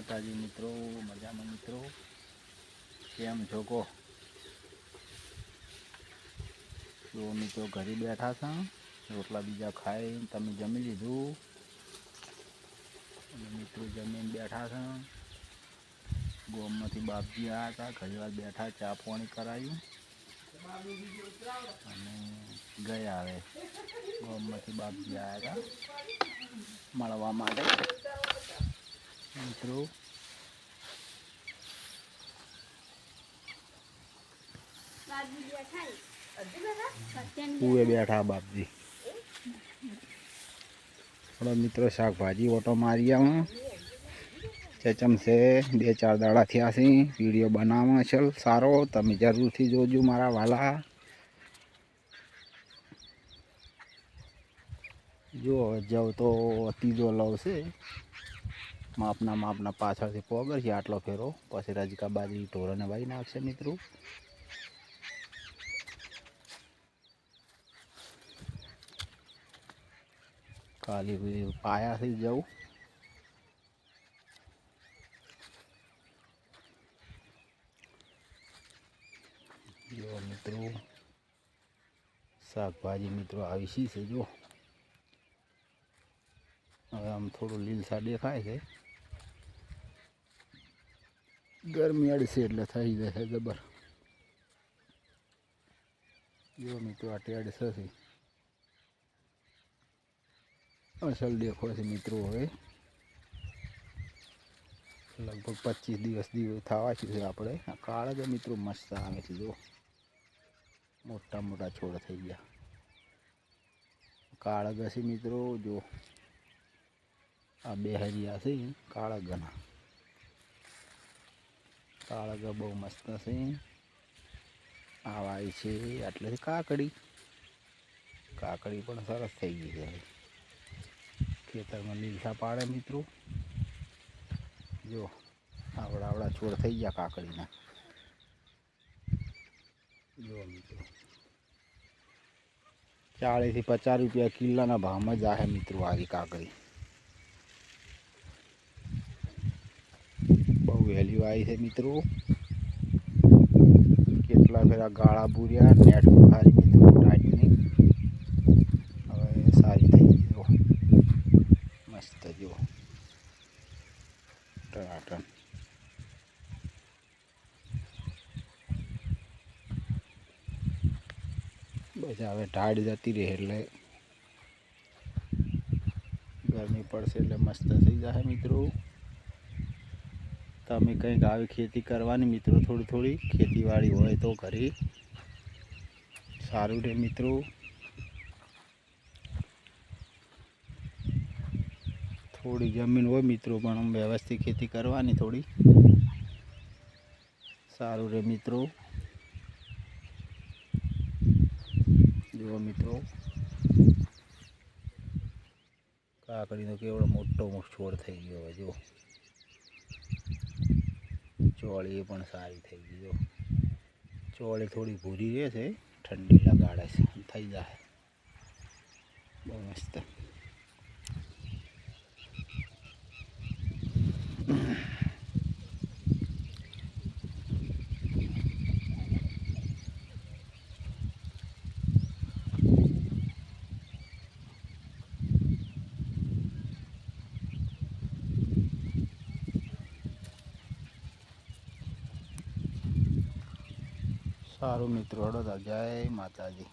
માતાજી મિત્રો, મજામાં મિત્રો? કેમ છો કહો જો મિત્રો ઘરે બેઠા છે, રોટલા બીજા ખાઈ તમે જમી લીધું? મિત્રો જમીને બેઠા છે, ગોમમાંથી બાપજી આવ્યા હતા ઘણી વાર બેઠા ચા પાણી કરાયું. અને ગયા હવે, ગોમમાંથી બાપજી આવ્યા હતા, મળવા માટે. મિત્રો. બેઠા બાપજી. થોડો મિત્રો, શાકભાજી ઓટો મારી આવું. ચચમ છે, બે ચાર દાડા થયા છે. વીડિયો બનાવવા છે, સારો. તમે જરૂરથી જોજો મારા વાલા. જો, જાવ તો ત્રીજો લવ માપના માપના પાછળથી પોગર છે, આટલો ફેરો. પછી રજકા બાજરી ઢોરોને વાઈ નાખશે મિત્રો. કાલી પાયાથી જવું. જો મિત્રો, શાકભાજી મિત્રો આવી શી છે, જો. હવે આમ થોડું લીલસા દેખાય છે. ગરમી અડશે એટલે થઈ જશે જબર. જો મિત્રો, આ ટેડ થશે અસલ દેખો છે મિત્રો હવે. લગભગ પચીસ દિવસ દિવસ થવા છે આપણે. આ કાળા જ મિત્રો મસ્ત આવે છે, જો. મોટા મોટા છોડ થઈ ગયા. કાળા ઘસી મિત્રો, જો. આ બે હરિયા છે, કાળા ગના કાળા ગા બહુ મસ્ત છે. આવાય છે, એટલે કાકડી. કાકડી પણ સરસ થઈ ગઈ છે. હવે. ખેતરમાં લીલસા પાડે મિત્રો. જો, આવડા આવડા છોડ થઈ ગયા કાકડીના. જો મિત્રો. ચાળીસથી પચાસ રૂપિયા કિલ્લાના ભાવમાં જ આવે મિત્રો આવી કાકડી. બહુ વેલ્યુ આવી છે મિત્રો. કેટલા ફેરા ગાળા પૂર્યા નેટ ખારી મિત્રો, ટાઈટની. હવે સારી થઈ જો. મસ્ત જો. ટનાટન. બસ હવે ટાઈડ જતી રહે એટલે ગરમી પડશે એટલે મસ્ત થઈ જશે મિત્રો. તમે કંઈક આવી ખેતી કરવાની મિત્રો, થોડી થોડી ખેતીવાડી હોય તો ઘરે સારું રહે મિત્રો. થોડી જમીન હોય મિત્રો, પણ વ્યવસ્થિત ખેતી કરવાની થોડી. સારું રહે મિત્રો. જુઓ મિત્રો. કાકડીનો કેવડો મોટો છોડ થઈ ગયો જુઓ. ચોળી પણ સારી થઈ ગઈ, જો. ચોળી થોડી ભૂરી રહે છે, ઠંડી લગાડે છે, થઈ જાય. બહુ મસ્ત. સારું મિત્રો હડો જય માતાજી.